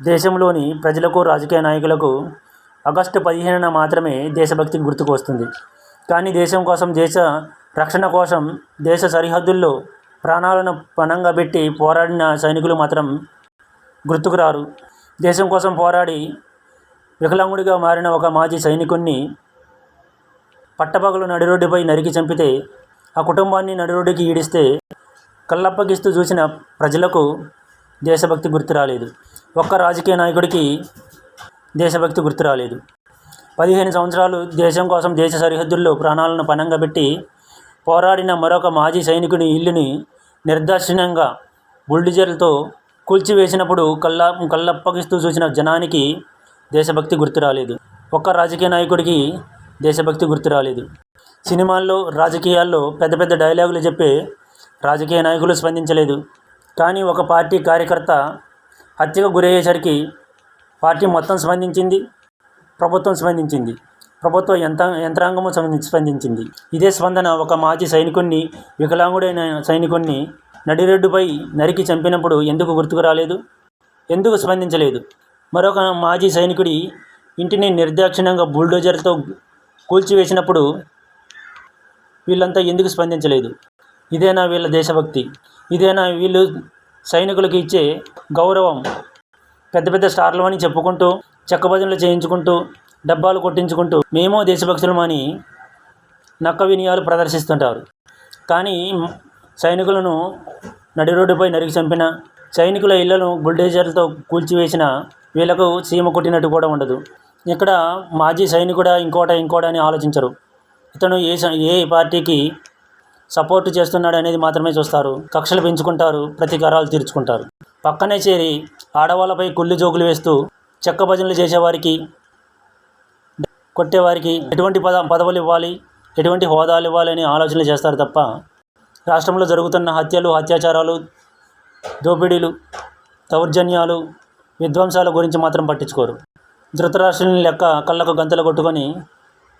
దేశంలోని ప్రజలకు రాజకీయ నాయకులకు ఆగస్టు పదిహేనున మాత్రమే దేశభక్తి గుర్తుకు వస్తుంది కానీ దేశం కోసం దేశ రక్షణ కోసం దేశ సరిహద్దుల్లో ప్రాణాలను పణంగా పెట్టి పోరాడిన సైనికులు మాత్రం గుర్తుకు రారు దేశం కోసం పోరాడి వికలాంగుడిగా మారిన ఒక మాజీ సైనికుణ్ణి పట్టపగలు నడిరోడ్డుపై నరికి చంపితే ఆ కుటుంబాన్ని నడిరోడ్డుకి ఈడిస్తే కళ్ళప్పగిస్తూ చూసిన ప్రజలకు దేశభక్తి గుర్తు రాలేదు. ఒక్క రాజకీయ నాయకుడికి దేశభక్తి గుర్తు రాలేదు. పదిహేను సంవత్సరాలు దేశం కోసం దేశ సరిహద్దుల్లో ప్రాణాలను పణంగా పెట్టి పోరాడిన మరొక మాజీ సైనికుని ఇల్లుని నిర్దాక్షిణ్యంగా బుల్డిజర్లతో కూల్చివేసినప్పుడు కళ్ళ కళ్ళప్పగిస్తూ చూసిన జనానికి దేశభక్తి గుర్తు రాలేదు. ఒక్క రాజకీయ నాయకుడికి దేశభక్తి గుర్తు రాలేదు. సినిమాల్లో రాజకీయాల్లో పెద్ద పెద్ద డైలాగులు చెప్పే రాజకీయ నాయకులు స్పందించలేదు. కానీ ఒక పార్టీ కార్యకర్త హత్యకు గురయ్యేసరికి పార్టీ మొత్తం స్పందించింది ప్రభుత్వం స్పందించింది ప్రభుత్వ యంత్ర యంత్రాంగము స్పంది- స్పందించింది. ఇదే స్పందన ఒక మాజీ సైనికుణ్ణి వికలాంగుడైన సైనికుణ్ణి నడిరెడ్డుపై నరికి చంపినప్పుడు ఎందుకు గుర్తుకు రాలేదు? ఎందుకు స్పందించలేదు? మరొక మాజీ సైనికుడి ఇంటిని నిర్దాక్షిణ్యంగా బుల్డోజర్తో కూల్చివేసినప్పుడు వీళ్ళంతా ఎందుకు స్పందించలేదు? ఇదేనా వీళ్ళ దేశభక్తి? ఇదేనా వీళ్ళు సైనికులకు ఇచ్చే గౌరవం? పెద్ద పెద్ద స్టార్లు అని చెప్పుకుంటూ చెక్కభజనలు చేయించుకుంటూ డబ్బాలు కొట్టించుకుంటూ మేమో దేశభక్తులమని నక్క వినియాలు ప్రదర్శిస్తుంటారు. కానీ సైనికులను నడి రోడ్డుపై నరికి చంపిన సైనికుల ఇళ్ళను బుల్డేజర్లతో కూల్చివేసిన వీళ్ళకు సీమ కొట్టినట్టు కూడా ఉండదు. ఇక్కడ మాజీ సైనికుడా ఇంకోట ఇంకోట అని ఆలోచించరు. ఇతను ఏ ఏ పార్టీకి సపోర్ట్ చేస్తున్నాడు అనేది మాత్రమే చూస్తారు. కక్షలు పెంచుకుంటారు ప్రతీకారాలు తీర్చుకుంటారు. పక్కనే చేరి ఆడవాళ్ళపై కుళ్ళు జోకులు వేస్తూ చెక్క భజనలు చేసేవారికి కొట్టేవారికి ఎటువంటి పద పదవులు ఇవ్వాలి ఎటువంటి హోదాలు ఇవ్వాలి అని ఆలోచనలు చేస్తారు తప్ప రాష్ట్రంలో జరుగుతున్న హత్యలు అత్యాచారాలు దోపిడీలు దౌర్జన్యాలు విధ్వంసాల గురించి మాత్రం పట్టించుకోరు. ధృతరాష్ట్రుని లెక్క కళ్ళకు గంతలు కొట్టుకొని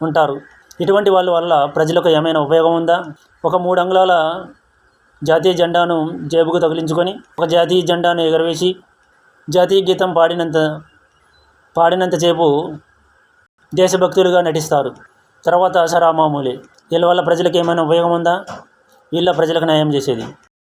ఉంటారు. ఇటువంటి వాళ్ళ వల్ల ప్రజలకు ఏమైనా ఉపయోగం ఉందా? ఒక మూడు అంగుళాల జాతీయ జెండాను జేబుకు తగిలించుకొని ఒక జాతీయ జెండాను ఎగరవేసి జాతీయ గీతం పాడినంత పాడినంతసేపు దేశభక్తులుగా నటిస్తారు. తర్వాత సరామామూలే. వీళ్ళ వల్ల ప్రజలకు ఏమైనా ఉపయోగం ఉందా? వీళ్ళ ప్రజలకు న్యాయం చేసేది.